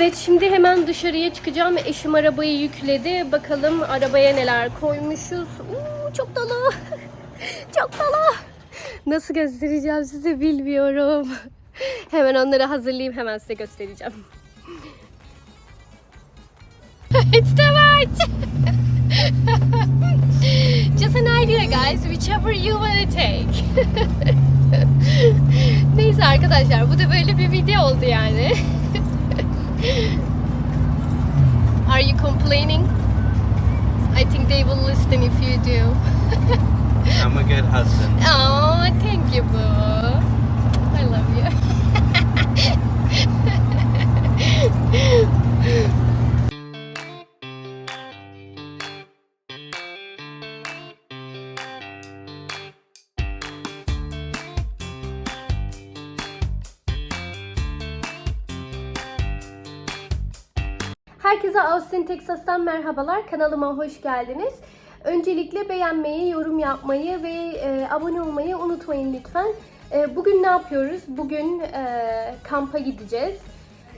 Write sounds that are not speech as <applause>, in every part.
Evet şimdi hemen dışarıya çıkacağım. Eşim arabayı yükledi. Bakalım arabaya neler koymuşuz. Uuu, çok dolu. <laughs> çok dolu. Nasıl göstereceğim size bilmiyorum. Hemen onları hazırlayayım hemen size göstereceğim. <laughs> It's too much. <laughs> Just an idea guys, whichever you wanna take. Neyse arkadaşlar bu da böyle bir video oldu yani. <laughs> Are you complaining? I think they will listen if you do. <laughs> I'm a good husband. Oh, thank you, boo. I love you. <laughs> Austin, Texas'tan merhabalar. Kanalıma hoş geldiniz. Öncelikle beğenmeyi, yorum yapmayı ve e, abone olmayı unutmayın lütfen. E, bugün ne yapıyoruz? Bugün e, kampa gideceğiz.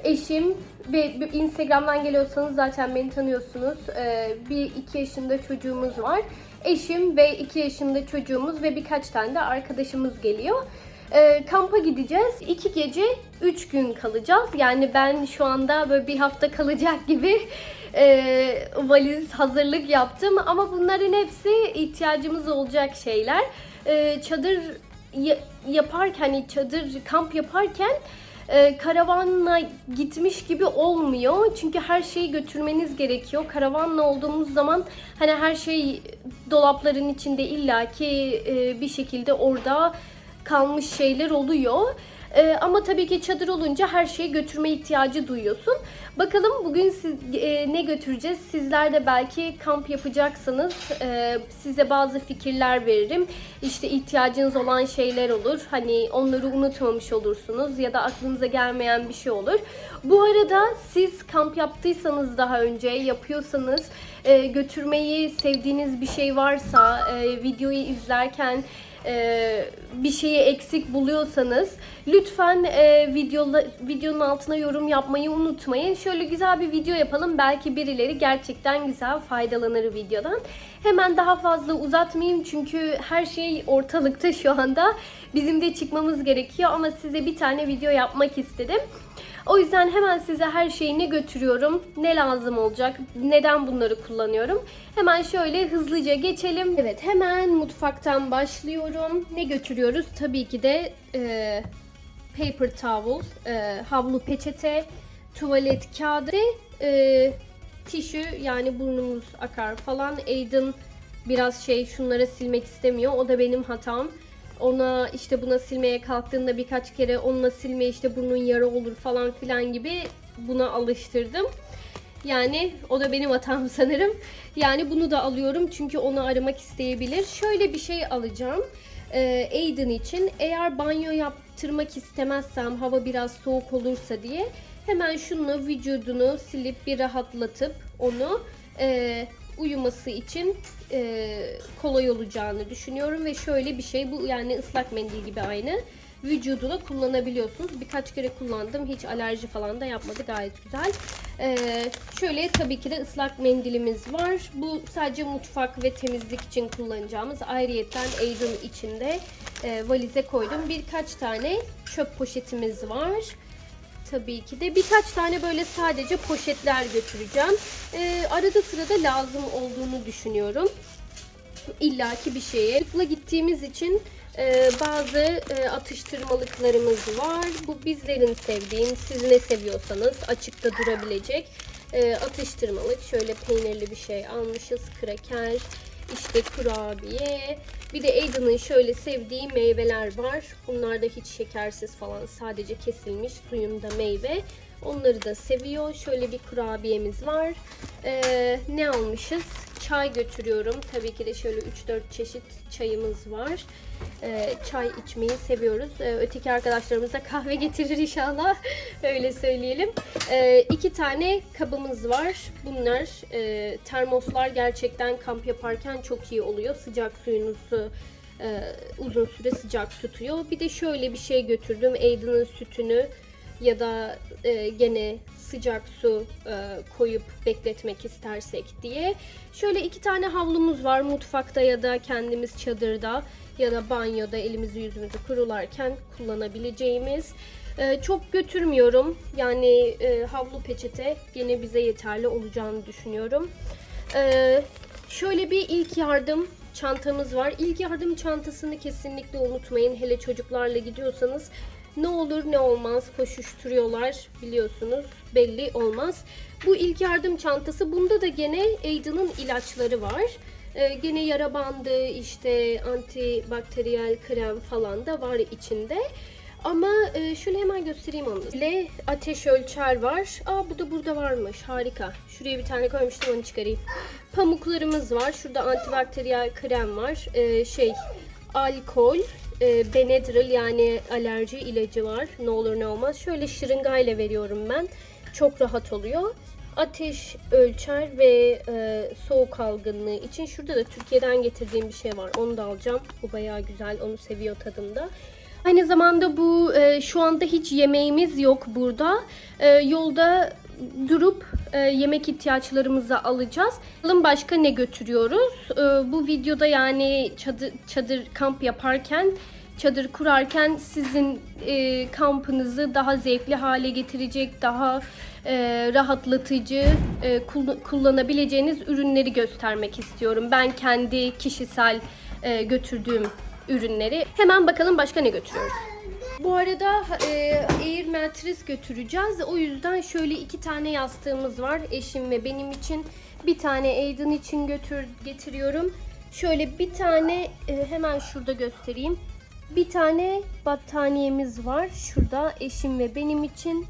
Eşim ve Instagram'dan geliyorsanız zaten beni tanıyorsunuz. E, bir iki yaşında çocuğumuz var. Eşim ve iki yaşında çocuğumuz ve birkaç tane de arkadaşımız geliyor. E, kampa gideceğiz. İki gece, üç gün kalacağız. Yani ben şu anda böyle bir hafta kalacak gibi e, valiz hazırlık yaptım. Ama bunların hepsi ihtiyacımız olacak şeyler. E, çadır ya- yaparken, hani çadır kamp yaparken e, karavanla gitmiş gibi olmuyor. Çünkü her şeyi götürmeniz gerekiyor. Karavanla olduğumuz zaman hani her şey dolapların içinde illaki e, bir şekilde orada kalmış şeyler oluyor. Ee, ama tabii ki çadır olunca her şeyi götürme ihtiyacı duyuyorsun. Bakalım bugün siz e, ne götüreceğiz? Sizler de belki kamp yapacaksanız e, size bazı fikirler veririm. İşte ihtiyacınız olan şeyler olur. Hani onları unutmamış olursunuz ya da aklınıza gelmeyen bir şey olur. Bu arada siz kamp yaptıysanız daha önce yapıyorsanız e, götürmeyi sevdiğiniz bir şey varsa e, videoyu izlerken e, bir şeyi eksik buluyorsanız lütfen e, videola, videonun altına yorum yapmayı unutmayın. Şöyle güzel bir video yapalım. Belki birileri gerçekten güzel faydalanır videodan. Hemen daha fazla uzatmayayım çünkü her şey ortalıkta şu anda. Bizim de çıkmamız gerekiyor ama size bir tane video yapmak istedim. O yüzden hemen size her şeyi ne götürüyorum, ne lazım olacak, neden bunları kullanıyorum. Hemen şöyle hızlıca geçelim. Evet hemen mutfaktan başlıyorum. Ne götürüyoruz? Tabii ki de e, paper towel, e, havlu peçete, tuvalet kağıdı, e, tişü yani burnumuz akar falan. Aiden biraz şey şunlara silmek istemiyor. O da benim hatam. Ona işte buna silmeye kalktığında birkaç kere onunla silme işte burnun yara olur falan filan gibi buna alıştırdım. Yani o da benim hatam <laughs> sanırım. Yani bunu da alıyorum çünkü onu aramak isteyebilir. Şöyle bir şey alacağım. Ee, Aiden için eğer banyo yaptırmak istemezsem hava biraz soğuk olursa diye hemen şununla vücudunu silip bir rahatlatıp onu e, uyuması için e, kolay olacağını düşünüyorum ve şöyle bir şey bu yani ıslak mendil gibi aynı vücuduna kullanabiliyorsunuz. Birkaç kere kullandım. Hiç alerji falan da yapmadı. Gayet güzel. Ee, şöyle tabii ki de ıslak mendilimiz var. Bu sadece mutfak ve temizlik için kullanacağımız. Ayrıyeten Aiden içinde e, valize koydum. Birkaç tane çöp poşetimiz var. Tabii ki de birkaç tane böyle sadece poşetler götüreceğim. Ee, arada sırada lazım olduğunu düşünüyorum. İllaki bir şeye. Çocukla gittiğimiz için e, bazı e, atıştırmalıklarımız var. Bu bizlerin sevdiğin, siz ne seviyorsanız açıkta durabilecek e, atıştırmalık. Şöyle peynirli bir şey almışız. Kraker, işte kurabiye. Bir de Aiden'ın şöyle sevdiği meyveler var. Bunlar da hiç şekersiz falan sadece kesilmiş suyunda meyve. Onları da seviyor. Şöyle bir kurabiyemiz var. Ee, ne almışız? Çay götürüyorum. Tabii ki de şöyle 3-4 çeşit çayımız var. Ee, çay içmeyi seviyoruz. Ee, öteki arkadaşlarımız da kahve getirir inşallah. <laughs> Öyle söyleyelim. Ee, iki tane kabımız var. Bunlar e, termoslar gerçekten kamp yaparken çok iyi oluyor. Sıcak suyunuzu e, uzun süre sıcak tutuyor. Bir de şöyle bir şey götürdüm. Aiden'ın sütünü ya da e, gene sıcak su e, koyup bekletmek istersek diye. Şöyle iki tane havlumuz var mutfakta ya da kendimiz çadırda ya da banyoda elimizi yüzümüzü kurularken kullanabileceğimiz. E, çok götürmüyorum yani e, havlu peçete gene bize yeterli olacağını düşünüyorum. E, şöyle bir ilk yardım çantamız var. İlk yardım çantasını kesinlikle unutmayın. Hele çocuklarla gidiyorsanız ne olur ne olmaz koşuşturuyorlar biliyorsunuz belli olmaz. Bu ilk yardım çantası bunda da gene Aiden'ın ilaçları var. Ee, gene yara bandı işte antibakteriyel krem falan da var içinde. Ama e, şöyle hemen göstereyim onu. Ile ateş ölçer var. Aa bu da burada varmış. Harika. Şuraya bir tane koymuştum onu çıkarayım. Pamuklarımız var. Şurada antibakteriyel krem var. Ee, şey alkol, e, Benadryl yani alerji ilacı var. Ne olur ne olmaz. Şöyle şırıngayla veriyorum ben. Çok rahat oluyor. Ateş ölçer ve e, soğuk algınlığı için şurada da Türkiye'den getirdiğim bir şey var. Onu da alacağım. Bu bayağı güzel. Onu seviyor tadında. Aynı zamanda bu e, şu anda hiç yemeğimiz yok burada. E, yolda durup e, yemek ihtiyaçlarımızı alacağız. Bakalım başka ne götürüyoruz? E, bu videoda yani çadır, çadır kamp yaparken çadır kurarken sizin e, kampınızı daha zevkli hale getirecek, daha e, rahatlatıcı e, kull- kullanabileceğiniz ürünleri göstermek istiyorum. Ben kendi kişisel e, götürdüğüm ürünleri. Hemen bakalım başka ne götürüyoruz. Bu arada e, Air Mattress götüreceğiz. O yüzden şöyle iki tane yastığımız var. Eşim ve benim için. Bir tane Aiden için götür getiriyorum. Şöyle bir tane e, hemen şurada göstereyim. Bir tane battaniyemiz var. Şurada eşim ve benim için.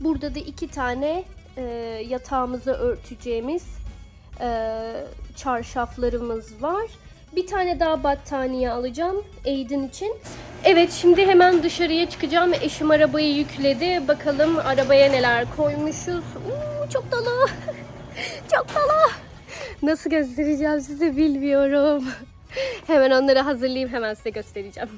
Burada da iki tane e, yatağımızı örteceğimiz e, çarşaflarımız var. Bir tane daha battaniye alacağım Aiden için. Evet şimdi hemen dışarıya çıkacağım. Eşim arabayı yükledi. Bakalım arabaya neler koymuşuz. Uuu, çok dolu. <laughs> çok dolu. Nasıl göstereceğim size bilmiyorum. <laughs> Hemen onları hazırlayayım hemen size göstereceğim.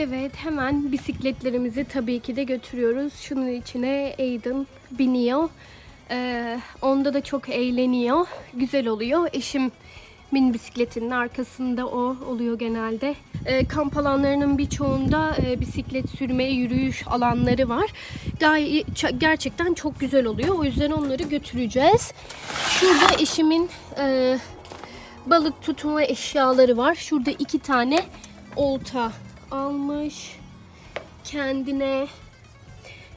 Evet hemen bisikletlerimizi tabii ki de götürüyoruz. Şunun içine Aiden biniyor. Ee, onda da çok eğleniyor. Güzel oluyor. Eşimin bisikletinin arkasında o oluyor genelde. Ee, kamp alanlarının birçoğunda e, bisiklet sürme, yürüyüş alanları var. Gayet gerçekten çok güzel oluyor. O yüzden onları götüreceğiz. Şurada eşimin e, balık tutma eşyaları var. Şurada iki tane olta almış kendine.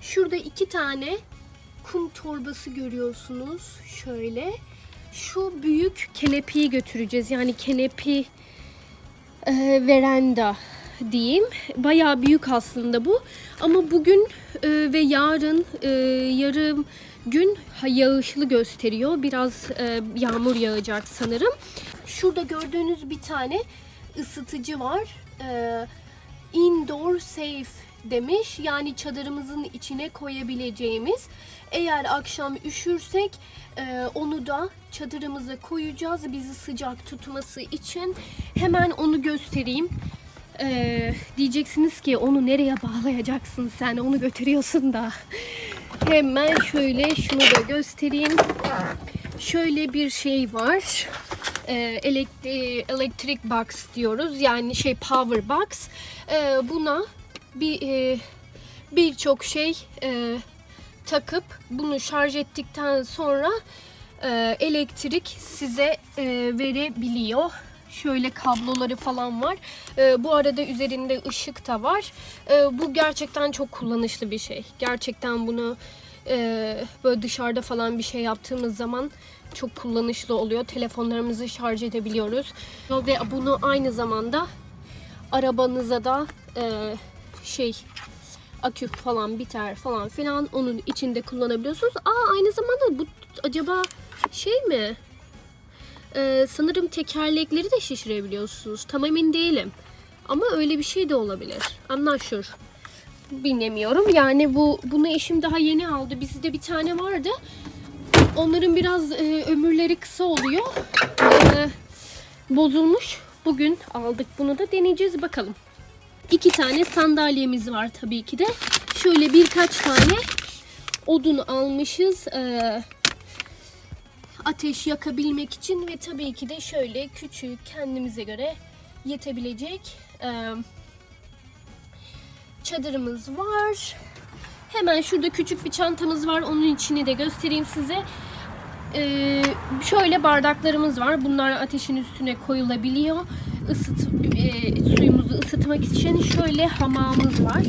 Şurada iki tane kum torbası görüyorsunuz. Şöyle. Şu büyük kenepiyi götüreceğiz. Yani kenepi e, veranda diyeyim. Bayağı büyük aslında bu. Ama bugün e, ve yarın e, yarım gün yağışlı gösteriyor. Biraz e, yağmur yağacak sanırım. Şurada gördüğünüz bir tane ısıtıcı var. E, indoor safe demiş. Yani çadırımızın içine koyabileceğimiz. Eğer akşam üşürsek e, onu da çadırımıza koyacağız. Bizi sıcak tutması için. Hemen onu göstereyim. E, diyeceksiniz ki onu nereye bağlayacaksın sen? Onu götürüyorsun da. Hemen şöyle şunu da göstereyim. Şöyle bir şey var. Ee, elektri- electric box diyoruz. Yani şey power box. Ee, buna bir e, birçok şey e, takıp bunu şarj ettikten sonra e, elektrik size e, verebiliyor. Şöyle kabloları falan var. E, bu arada üzerinde ışık da var. E, bu gerçekten çok kullanışlı bir şey. Gerçekten bunu e, böyle dışarıda falan bir şey yaptığımız zaman çok kullanışlı oluyor. Telefonlarımızı şarj edebiliyoruz. Ve bunu aynı zamanda arabanıza da e, şey akü falan biter falan filan onun içinde kullanabiliyorsunuz. Aa aynı zamanda bu acaba şey mi? Ee, sanırım tekerlekleri de şişirebiliyorsunuz. Tam emin değilim. Ama öyle bir şey de olabilir. I'm not sure. bilemiyorum. Yani bu bunu eşim daha yeni aldı. Bizde bir tane vardı. Onların biraz e, ömürleri kısa oluyor. E, bozulmuş. Bugün aldık bunu da deneyeceğiz bakalım. İki tane sandalyemiz var tabii ki de. Şöyle birkaç tane odun almışız. E, ateş yakabilmek için ve tabii ki de şöyle küçük kendimize göre yetebilecek e, çadırımız var. Hemen şurada küçük bir çantamız var. Onun içini de göstereyim size. Ee, şöyle bardaklarımız var. Bunlar ateşin üstüne koyulabiliyor. Isıt, e, suyumuzu ısıtmak için şöyle hamamımız var.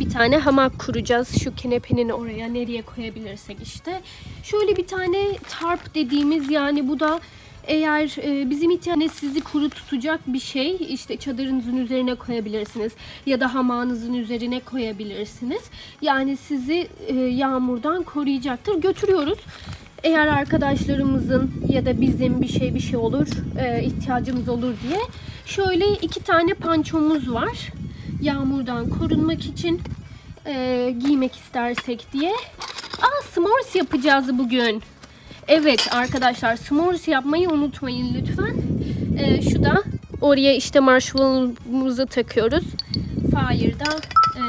Bir tane hamak kuracağız. Şu kenepenin oraya nereye koyabilirsek işte. Şöyle bir tane tarp dediğimiz yani bu da eğer e, bizim ihtiyacımız sizi kuru tutacak bir şey işte çadırınızın üzerine koyabilirsiniz ya da hamağınızın üzerine koyabilirsiniz. Yani sizi e, yağmurdan koruyacaktır. Götürüyoruz. Eğer arkadaşlarımızın ya da bizim bir şey bir şey olur e, ihtiyacımız olur diye. Şöyle iki tane pançomuz var. Yağmurdan korunmak için e, giymek istersek diye. Aa s'mores yapacağız bugün. Evet arkadaşlar s'mores yapmayı unutmayın lütfen. Ee, şu da oraya işte marshmallow'umuzu takıyoruz. Fire'da e,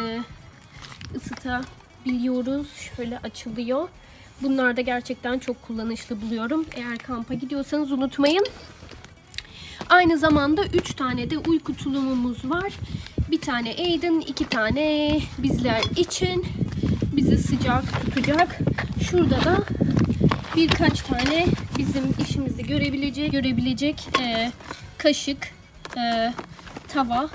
ısıtabiliyoruz. Şöyle açılıyor. Bunlar da gerçekten çok kullanışlı buluyorum. Eğer kampa gidiyorsanız unutmayın. Aynı zamanda 3 tane de uyku tulumumuz var. Bir tane Aiden, iki tane bizler için bizi sıcak tutacak. Şurada da birkaç tane bizim işimizi görebilecek görebilecek e, kaşık, e, tava,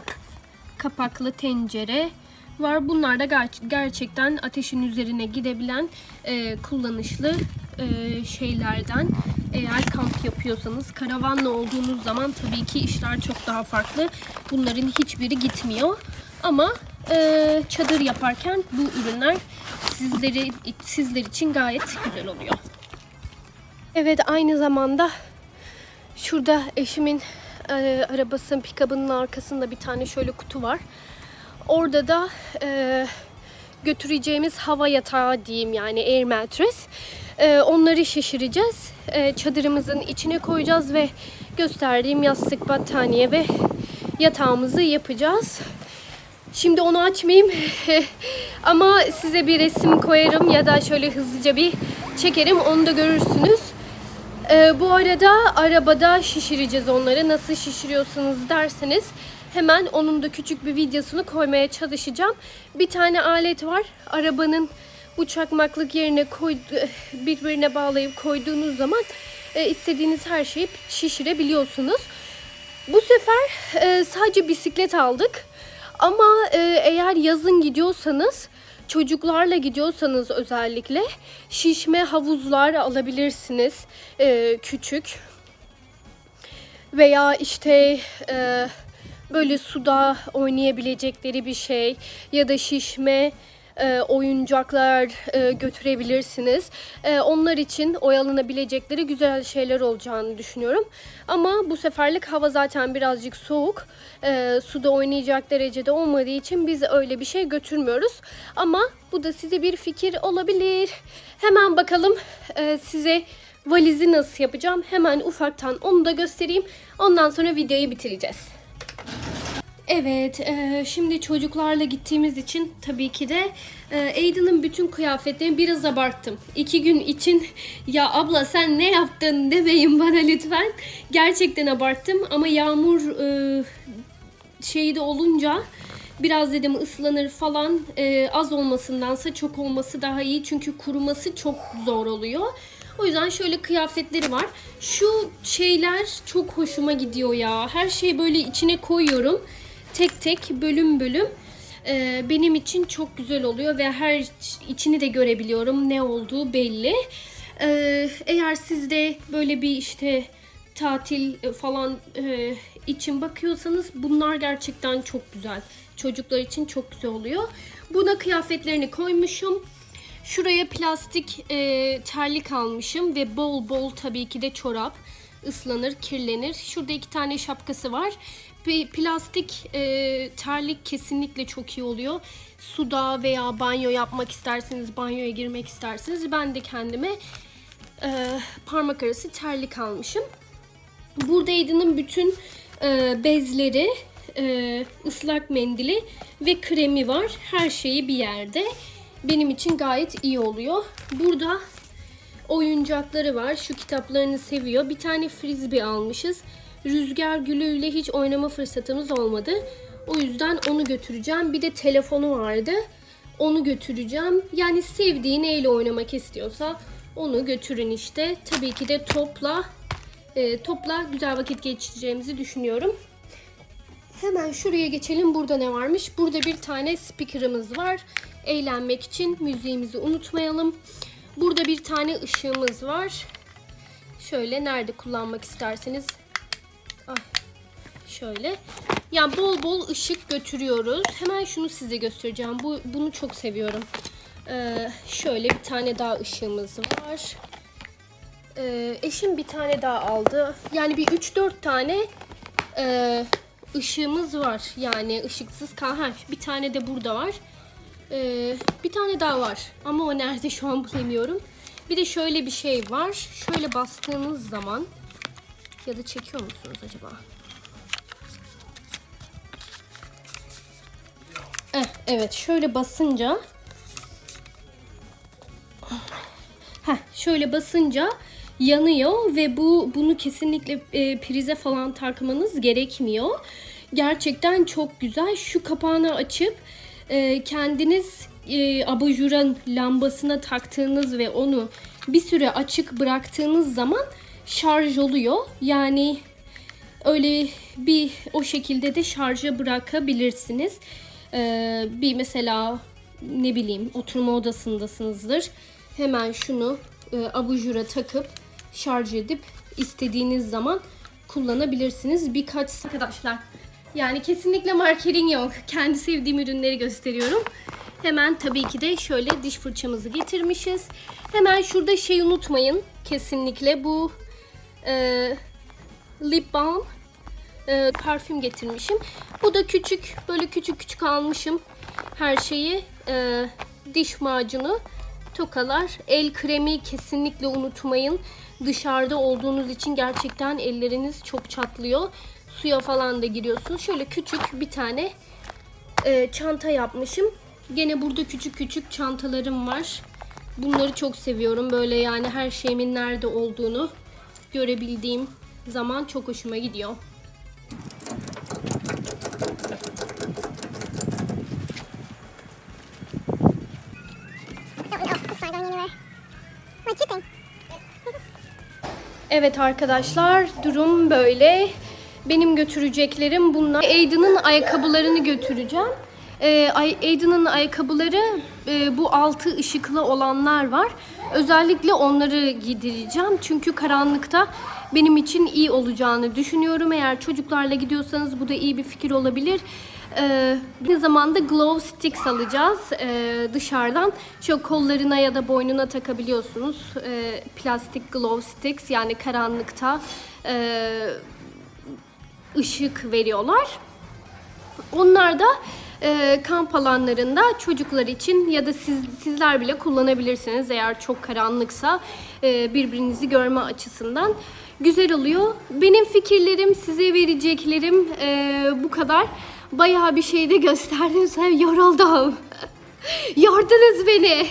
kapaklı tencere var. Bunlar da ger- gerçekten ateşin üzerine gidebilen e, kullanışlı e, şeylerden. Eğer kamp yapıyorsanız, karavanla olduğunuz zaman tabii ki işler çok daha farklı. Bunların hiçbiri gitmiyor. Ama e, çadır yaparken bu ürünler sizleri sizler için gayet güzel oluyor. Evet aynı zamanda şurada eşimin e, arabasının pikabının arkasında bir tane şöyle kutu var. Orada da e, götüreceğimiz hava yatağı diyeyim yani air mattress. E, onları şişireceğiz. E, çadırımızın içine koyacağız ve gösterdiğim yastık, battaniye ve yatağımızı yapacağız. Şimdi onu açmayayım <laughs> ama size bir resim koyarım ya da şöyle hızlıca bir çekerim onu da görürsünüz. Ee, bu arada arabada şişireceğiz onları. Nasıl şişiriyorsunuz derseniz hemen onun da küçük bir videosunu koymaya çalışacağım. Bir tane alet var. Arabanın bu çakmaklık yerine koy, birbirine bağlayıp koyduğunuz zaman e, istediğiniz her şeyi şişirebiliyorsunuz. Bu sefer e, sadece bisiklet aldık. Ama e, eğer yazın gidiyorsanız çocuklarla gidiyorsanız özellikle şişme havuzlar alabilirsiniz e, küçük. Veya işte e, böyle suda oynayabilecekleri bir şey ya da şişme e, oyuncaklar e, götürebilirsiniz. E, onlar için oyalanabilecekleri güzel şeyler olacağını düşünüyorum. Ama bu seferlik hava zaten birazcık soğuk. E, suda oynayacak derecede olmadığı için biz öyle bir şey götürmüyoruz. Ama bu da size bir fikir olabilir. Hemen bakalım e, size valizi nasıl yapacağım. Hemen ufaktan onu da göstereyim. Ondan sonra videoyu bitireceğiz. Evet, e, şimdi çocuklarla gittiğimiz için tabii ki de e, Aiden'ın bütün kıyafetlerini biraz abarttım. İki gün için <laughs> ya abla sen ne yaptın demeyin bana lütfen. Gerçekten abarttım ama yağmur e, şeyi de olunca biraz dedim ıslanır falan e, az olmasındansa çok olması daha iyi çünkü kuruması çok zor oluyor. O yüzden şöyle kıyafetleri var. Şu şeyler çok hoşuma gidiyor ya. Her şeyi böyle içine koyuyorum. Tek tek bölüm bölüm. Ee, benim için çok güzel oluyor ve her içini de görebiliyorum. Ne olduğu belli. Ee, eğer siz de böyle bir işte tatil falan e, için bakıyorsanız bunlar gerçekten çok güzel. Çocuklar için çok güzel oluyor. Buna kıyafetlerini koymuşum. Şuraya plastik e, terlik almışım ve bol bol tabii ki de çorap. ıslanır, kirlenir. Şurada iki tane şapkası var. Plastik e, terlik kesinlikle çok iyi oluyor. Suda veya banyo yapmak isterseniz, banyoya girmek isterseniz ben de kendime e, parmak arası terlik almışım. Burada Aiden'ın bütün e, bezleri, e, ıslak mendili ve kremi var. Her şeyi bir yerde. Benim için gayet iyi oluyor. Burada oyuncakları var. Şu kitaplarını seviyor. Bir tane frisbee almışız. Rüzgar gülüyle hiç oynama fırsatımız olmadı. O yüzden onu götüreceğim. Bir de telefonu vardı. Onu götüreceğim. Yani sevdiği neyle oynamak istiyorsa onu götürün işte. Tabii ki de topla e, topla güzel vakit geçireceğimizi düşünüyorum. Hemen şuraya geçelim. Burada ne varmış? Burada bir tane speaker'ımız var. Eğlenmek için müziğimizi unutmayalım. Burada bir tane ışığımız var. Şöyle nerede kullanmak isterseniz. Şöyle. Yani bol bol ışık götürüyoruz. Hemen şunu size göstereceğim. Bu bunu çok seviyorum. Ee, şöyle bir tane daha ışığımız var. Ee, eşim bir tane daha aldı. Yani bir 3-4 tane e, ışığımız var. Yani ışıksız. Ha, bir tane de burada var. Ee, bir tane daha var. Ama o nerede şu an bulamıyorum. Bir de şöyle bir şey var. Şöyle bastığınız zaman ya da çekiyor musunuz acaba? Evet şöyle basınca Heh, şöyle basınca yanıyor ve bu bunu kesinlikle e, prize falan takmanız gerekmiyor. Gerçekten çok güzel. Şu kapağını açıp e, kendiniz e, abajurun lambasına taktığınız ve onu bir süre açık bıraktığınız zaman şarj oluyor. Yani öyle bir o şekilde de şarja bırakabilirsiniz. Ee, bir mesela ne bileyim oturma odasındasınızdır. Hemen şunu e, abajura takıp şarj edip istediğiniz zaman kullanabilirsiniz. Birkaç arkadaşlar yani kesinlikle marketing yok. Kendi sevdiğim ürünleri gösteriyorum. Hemen tabii ki de şöyle diş fırçamızı getirmişiz. Hemen şurada şey unutmayın. Kesinlikle bu e, lip balm e, parfüm getirmişim. Bu da küçük böyle küçük küçük almışım her şeyi. E, diş macunu, tokalar, el kremi kesinlikle unutmayın. Dışarıda olduğunuz için gerçekten elleriniz çok çatlıyor. Suya falan da giriyorsunuz. Şöyle küçük bir tane e, çanta yapmışım. Gene burada küçük küçük çantalarım var. Bunları çok seviyorum. Böyle yani her şeyimin nerede olduğunu görebildiğim zaman çok hoşuma gidiyor. <laughs> Evet arkadaşlar durum böyle. Benim götüreceklerim bunlar. Aiden'ın ayakkabılarını götüreceğim. Ay- Aiden'ın ayakkabıları e, bu altı ışıklı olanlar var. Özellikle onları giydireceğim. Çünkü karanlıkta benim için iyi olacağını düşünüyorum. Eğer çocuklarla gidiyorsanız bu da iyi bir fikir olabilir. Ee, aynı zamanda glow sticks alacağız ee, dışarıdan. Şöyle kollarına ya da boynuna takabiliyorsunuz. Ee, plastik glow sticks yani karanlıkta e, ışık veriyorlar. Onlar da kamp alanlarında çocuklar için ya da siz sizler bile kullanabilirsiniz eğer çok karanlıksa birbirinizi görme açısından güzel oluyor. Benim fikirlerim, size vereceklerim bu kadar. Bayağı bir şey de gösterdim. Sen yoruldum. <laughs> Yordunuz beni.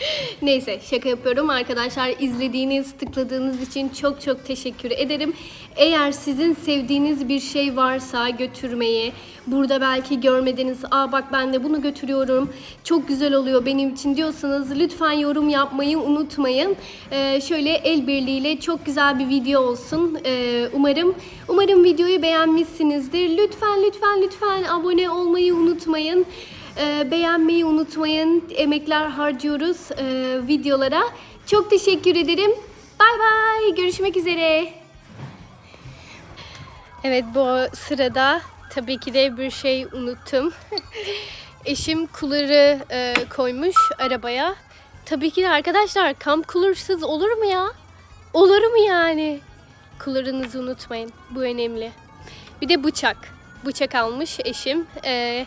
<laughs> Neyse şaka yapıyorum arkadaşlar. İzlediğiniz, tıkladığınız için çok çok teşekkür ederim. Eğer sizin sevdiğiniz bir şey varsa götürmeyi, burada belki görmediniz, aa bak ben de bunu götürüyorum, çok güzel oluyor benim için diyorsanız lütfen yorum yapmayı unutmayın. Ee, şöyle el birliğiyle çok güzel bir video olsun. Ee, umarım umarım videoyu beğenmişsinizdir. Lütfen lütfen lütfen abone olmayı unutmayın. Ee, beğenmeyi unutmayın. Emekler harcıyoruz e, videolara. Çok teşekkür ederim. Bay bay. Görüşmek üzere. Evet bu sırada tabii ki de bir şey unuttum. <laughs> Eşim kuları e, koymuş arabaya. Tabii ki de arkadaşlar kamp kularsız olur mu ya? Olur mu yani? Kullarınızı unutmayın. Bu önemli. Bir de bıçak. Bıçak almış eşim. Ee,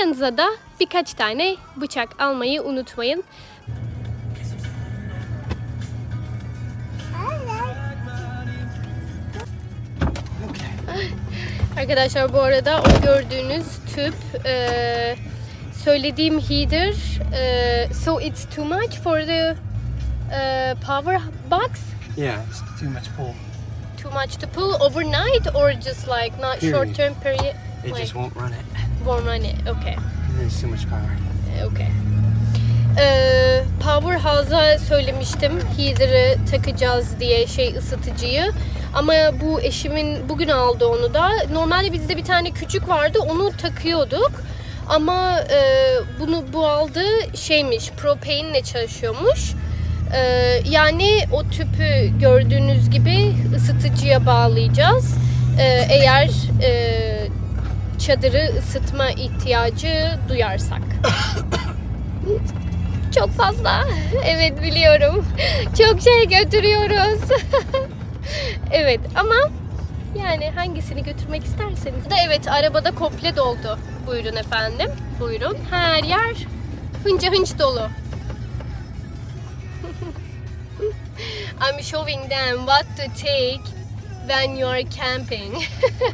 yanınıza da birkaç tane bıçak almayı unutmayın. Arkadaşlar bu arada o gördüğünüz tüp e, söylediğim heater e, so it's too much for the e, power box Yeah, it's too much pull. too much to pull overnight or just like not Period. short term period It like just won't run it. won't run it okay There's too much power. okay Ee, Powerhouse'a söylemiştim heater'ı takacağız diye şey ısıtıcıyı. Ama bu eşimin bugün aldı onu da. Normalde bizde bir tane küçük vardı onu takıyorduk. Ama e, bunu bu aldı şeymiş propane'le çalışıyormuş. Ee, yani o tüpü gördüğünüz gibi ısıtıcıya bağlayacağız. Ee, eğer e, çadırı ısıtma ihtiyacı duyarsak. <coughs> Çok fazla. Evet biliyorum. Çok şey götürüyoruz. <laughs> evet ama yani hangisini götürmek isterseniz. De evet arabada komple doldu. Buyurun efendim. Buyurun. Her yer hınca hınç dolu. <laughs> I'm showing them what to take when you are camping.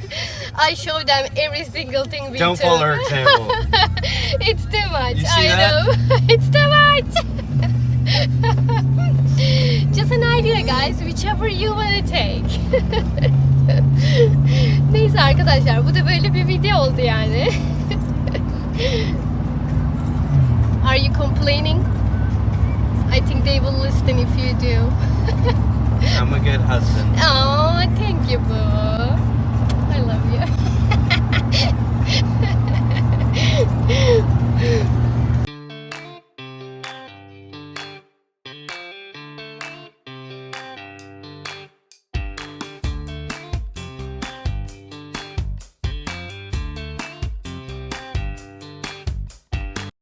<laughs> I show them every single thing we Don't took. follow her example. <laughs> it's too much. You see I that? know. <laughs> it's too much. Just an idea guys. Whichever you want to take. Neyse arkadaşlar bu da böyle bir video oldu yani. Are you complaining? I think they will listen if you do. <laughs> I'm a good husband. Oh, thank you, boo. I love you. <laughs>